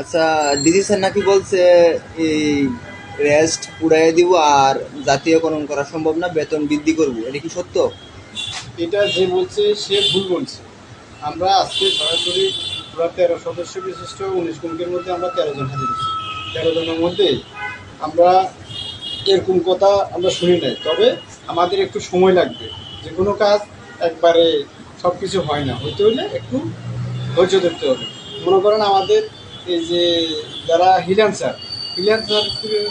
আচ্ছা DG sir নাকি বলছে এই রেস্ট উড়াই দিব আর জাতীয়করণ করা সম্ভব না, বেতন বৃদ্ধি করব। এটা কি সত্য? এটা যে বলছে, সে ভুল বলছে। আমরা আজকে সরাসরি পুরো তেরো সদস্য বিশিষ্ট উনিশ কমিটির মধ্যে আমরা তেরো জন হাজির হচ্ছি তেরো জনের মধ্যে আমরা এরকম কথা আমরা শুনি নাই। তবে আমাদের একটু সময় লাগবে। যে কোনো কাজ একবারে সব কিছু হয় না। হইতে হলে একটু ধৈর্য ধরতে হবে। মনে করেন আমাদের এই যে যারা হিলান্সার হিলান্সার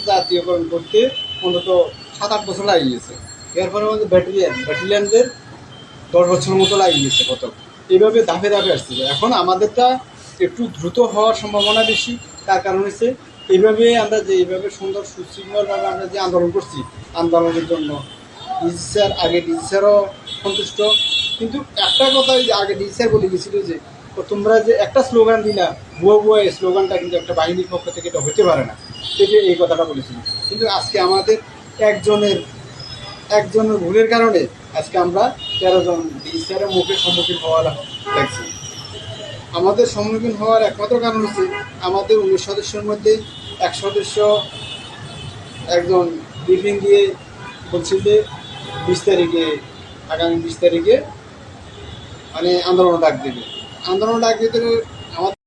জাতীয়করণ করতে অন্তত সাত আট বছর লাগিয়ে লাগিয়েছে এরপরে আমাদের ব্যাটালিয়ান ব্যাটালিয়ানদের দশ বছরের মতো লাগিয়ে লাগিয়েছে কত এইভাবে ধাপে ধাপে আসছে। এখন আমাদেরটা একটু দ্রুত হওয়ার সম্ভাবনা বেশি। তার কারণ হচ্ছে এইভাবে আমরা যে এইভাবে সুন্দর সুশৃঙ্খলভাবে আমরা যে আন্দোলন করছি, আন্দোলনের জন্য ডিজি স্যার আগে ডিজি স্যারও সন্তুষ্ট। কিন্তু একটা কথা যে আগে ডিজি স্যার বলে গেছিল যে তো তোমরা যে একটা স্লোগান দিলা ভুয়া ভুয়া এই স্লোগানটা কিন্তু একটা বাহিনীর পক্ষ থেকে এটা হতে পারে না। থেকে এই কথাটা বলেছিল কিন্তু আজকে আমাদের একজনের একজনের ভুলের কারণে আজকে আমরা তেরো জন ডিসিআরের মুখে সম্মুখীন হওয়া লাগছে আমাদের সম্মুখীন হওয়ার একমাত্র কারণ হচ্ছে আমাদের উনিশ সদস্যের মধ্যে এক সদস্য একজন ব্রিফিং দিয়ে বলছে যে বিশ তারিখে, আগামী বিশ তারিখে মানে আন্দোলন ডাক দেবে। আন্দোলন ডাক দিতে আমাদের